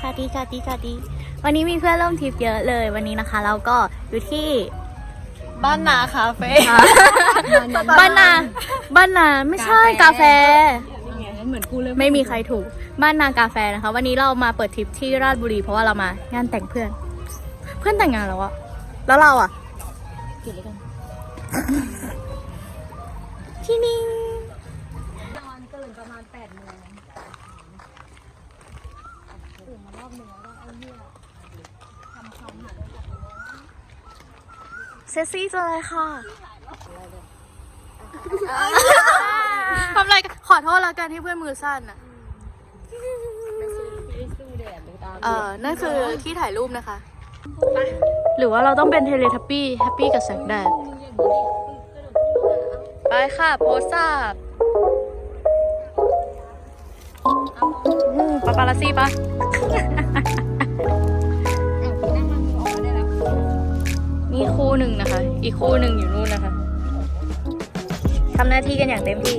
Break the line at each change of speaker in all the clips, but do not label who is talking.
สวัสดีค่ะสวัสดีสวัสดีสวัสดี วันนี้มีเพื่อนร่วมทริปเยอะเลยวันนี้นะคะ เราก็อยู่ที่
บ้านนาคาเฟ่
บ้านนา บ้านนาไม่ใช่กาแฟ
เหมือนกูเลย
ไม่มีใครถูก บ้านนากาแฟนะคะ วันนี้เรามาเปิดทริปที่ราชบุรีเพราะว่าเรามางานแต่งเพื่อน เพื่อนแต่งงานแล้วอะแล้วเราอะ
เกี่ยวกัน
ที่นี่
นอนตื่นประมาณแปดโมงตื่นมารอบหนึ่งแล้วก็เอาเหี้ยทำความหา
เซกซี่จังเลยค่ะทำอะไรกันขอโทษแล้วกันที่เพื่อนมือสั้นอะ
ไม่สู้ไม่สู้แดดดูตาม
เออนั่นคือที่ถ่ายรูปนะคะ หรือว่าเราต้องเป็นเทเลทัปปี้แฮปปี้กับแสงแดด ไปค่ะ โพสต์อัพอืมปาปาลาซี่ปะ นี่คู่หนึ่งนะคะ อีกคู่หนึ่งอยู่นู่นนะคะทำหน้าที่กันอย่างเต็มที่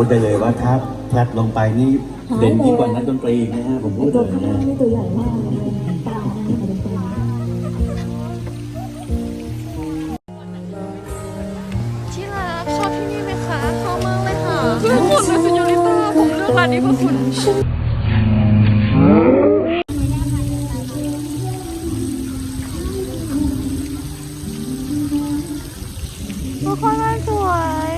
พูดได้เลยว่าถ้าแพลบลงไปนี่เด่นยิ่งกว่านักดนตรีนะฮะผมพูด
ตัว
เลย
ข้างหน้า
นะ
นี่ตัวใหญ่มากเลยตาเนี่ยค่ะเป็นตัว
ที่รักชอบที่นี่ไหมคะชอบมากเลยค่ะทุกคนเป็นซิโยริต้าผมเลือกร้านนี้เพื่อคุณทุกคนมันสวย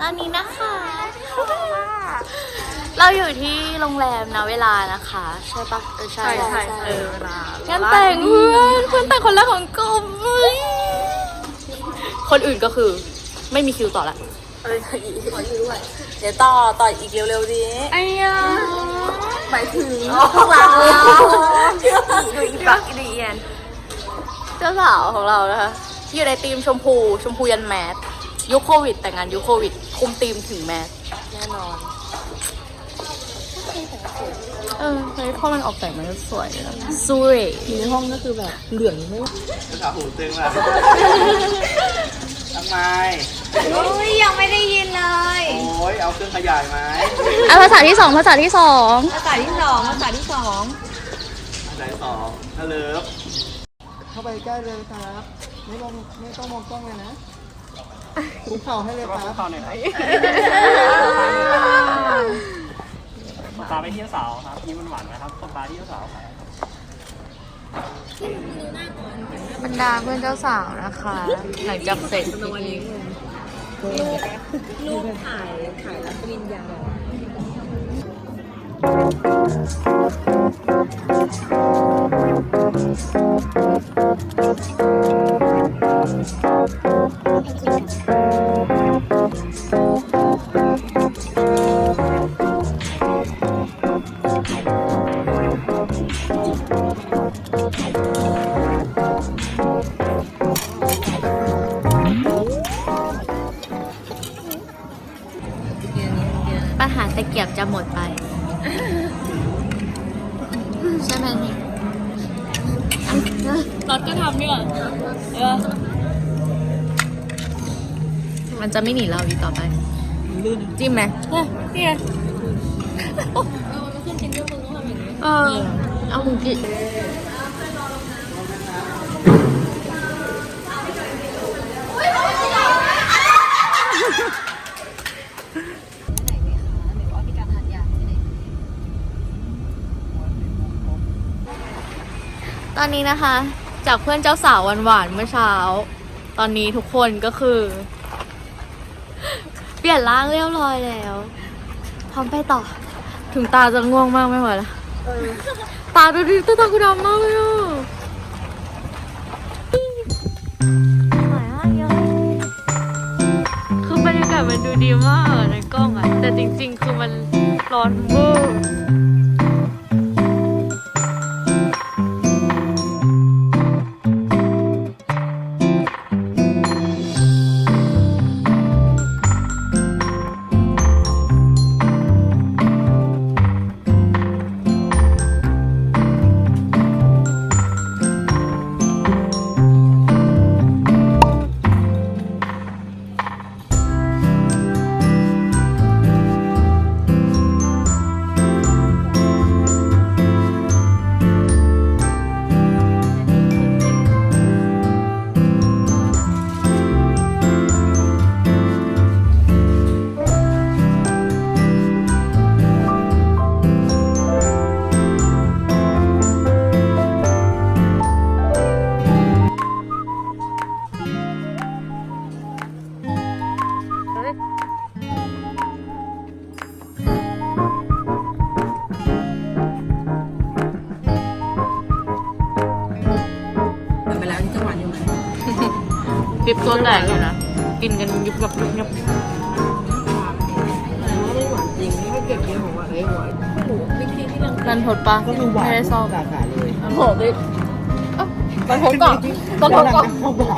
ต
อนนี้
นะ
คะ เราอยู่ที่โรงแรมนะเวลานะคะ ใช่ปะเออใช่
ใช่ใช่เออเวลางา
นแต่งเพื่อนเพื่อนแต่งคนแรกของกลุ่มเฮ้ยคนอื่นก็คือไม่มีคิวต่อละ
เอ้ยขออีกขออีกด้วยเดี๋ยวต่อต่ออีกเร็วๆดี
ไอ้ยา
หมายถึงพวกเราดูอีปักอีเอียน
เจ้าสาวของเรานะคะ อยู่ในธีมชมพู ชมพูยันแมสยุคโควิด แต่งงานยุคโควิด คุมธีมถึงแมส
แน่นอน
เออเฮ้ยพอมันออกแต่งมันก็สวยนะสวย
ในห้องก็คือแบบเหลืองไม่
สาวหูตึงล่ะทำไม
อุ้ยยังไม่ได้ยินเลย
โอ้ยเอาเครื่องขยายไหม
อะภาษาที่สองภาษาที่สอง
ภาษาที่สองภาษาที่สอง
สายสองฮัลโหล
เข้าไปใกล้เลยครับ ไม่ต้องไม่ต้องมองกล้องเลยนะคุกเข่าให้เลยครับ
ตอนไหนครับตาไปเที่ยวสาวครับยิ้มมันหวานนะครับตาเที่ยวสาวครับ
บรรดาเพื่อนเจ้าสาวนะคะ หลังจากเสร็จพิธี
รูปถ่ายถ่ายรับปริญญา
เมดไป ใช่ไหมนี่รถก็ทำด้วยเออมันจะไม่หนีเราอีกต่อไปจิ้มไหมนี่ไงเออเอามึงกิต อนนี้นะคะ จากเพื่อนเจ้าสาวหวานๆเมื่อเช้า ตอนนี้ทุกคนก็คือ เปลี่ยนร่างเรียบร้อยแล้ว พร้อมไปต่อ ถึงตาจะง่วงมากไม่ไหวแล้วตาดูดิตาตากูดำมากเลยอะสวยมากเลยคือบรรยากาศมันดูดีมากอะในกล้องอะแต่จริงๆ คือมันร้อนเวอร์ ตัวแตกเลยนะ กินกันยุบยับยุบยับ
ไม่หวานจริงนี่ก็เก็บเยอะของหวานเลยหวานวิธีที่เรา
นันทดปะ
ก็คือหวาน
ไม่ได้ซอก
สาขาเลย
โหดิมันทดก่อนมันทดก่อน
เข้าบ่า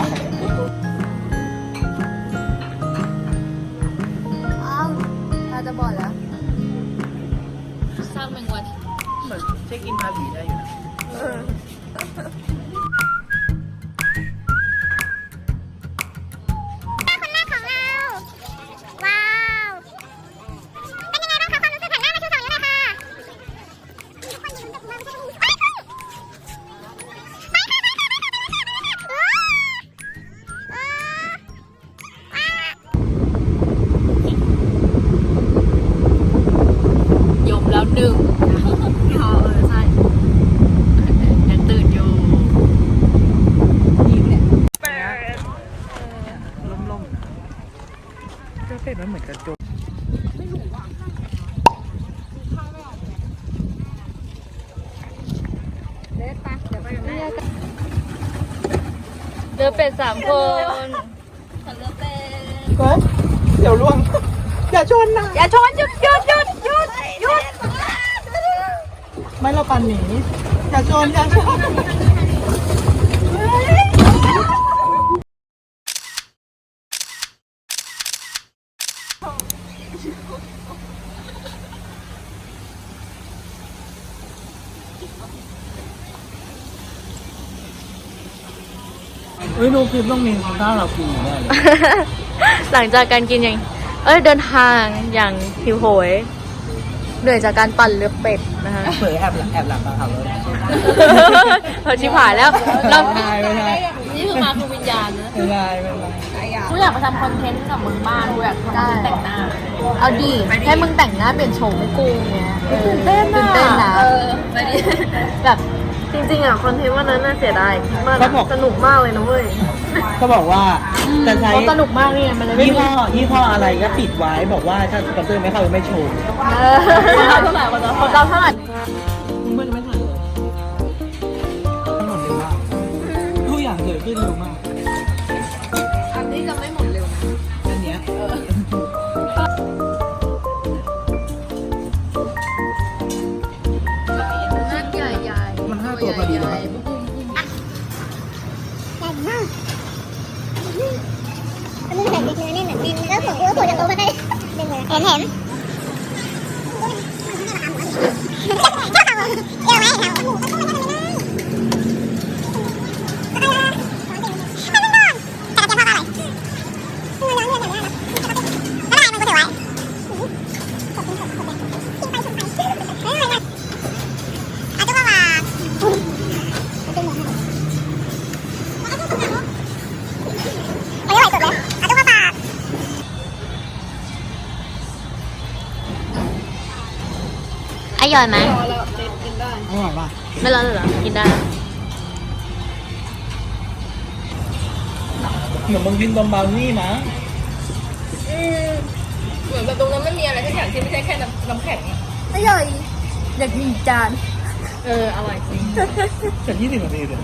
อ้าวตาจะบอดแล้วสร้างแมงวัน
เหมือนเช็คอินภาษีได้อยู่นะา
วยมแล้
วหนึ่งยอเออใช่ยังตื่นอยู่
ล่มๆก็เป็ดมันเหมือนกระจก
เดือเป็ดสามคน
เดี๋ยวล่วง อย่าชนนะ
อย่าชนหยุดหยุดหยุดหยุดหยุด
ไม่เราปันหนีอย่าชนอย่าชนเฮ้ยดูคลิปต้องมีท่าเรากินอยู่แน่เลย
หลังจากการกินอย่าง เอ้ยเดินทางอย่างหิวโหย เหนื่อยจากการปั่นเรือเป็ดนะคะ
เผยแอบหลับแอบหลับมาขับรถ
เราชิบหายแล้วเรา
ไม่ใช่ไม่ใช่
นี่คือมาคือวิญญาณนะ
ไม่ใช่ไม่ใช่
กูอยากไปทำคอนเทนต์กับมึงบ้างกูอยากทำคอนเทนต์แต่งหน้า เอาดีให้มึงแต่งหน้าเปลี่ยนโฉมให้กูเงี้ยตื่นเต้นตื่นเต้นนะแบบ จริงๆอะคอนเทนต์วันนั้นน่าเสียดายมาก
เขาบอก
สนุกมากเลยนะเว้ย
ก็บอกว่าจะใช้
เขาสนุกมากเนี่ยมันเลยไม่
ยี่
มี
ห้อยี่ห้ออะไรก็ติดไว้บอกว่าถ้าสปอนเซอร์ไม่เข้าไม่โชว์
เออเท่าไหร่คนเราคนเราเท่าไหร่
มึงไม่ถ่ายเลยมันหมดเร็วมากทุกอย่างเกิดขึ้นเร็วมาก
อันนี้จะไม่หมด
ย่อย
ไหม
อร่อยป่ะ
ไม่ร้อนเลยเหรอ กินได้
เหมือนมึงกินตอมบานี่มั้ง
เหมือนแบบตรงนั้นไม่มีอะไรสักอย่างที่ไม่ใช่แค่น้ำน้ำแข็งอร่อยอยากกินอีกจาน เอออร่อยจริง
เสร็จยี่สิบนาทีเล
ย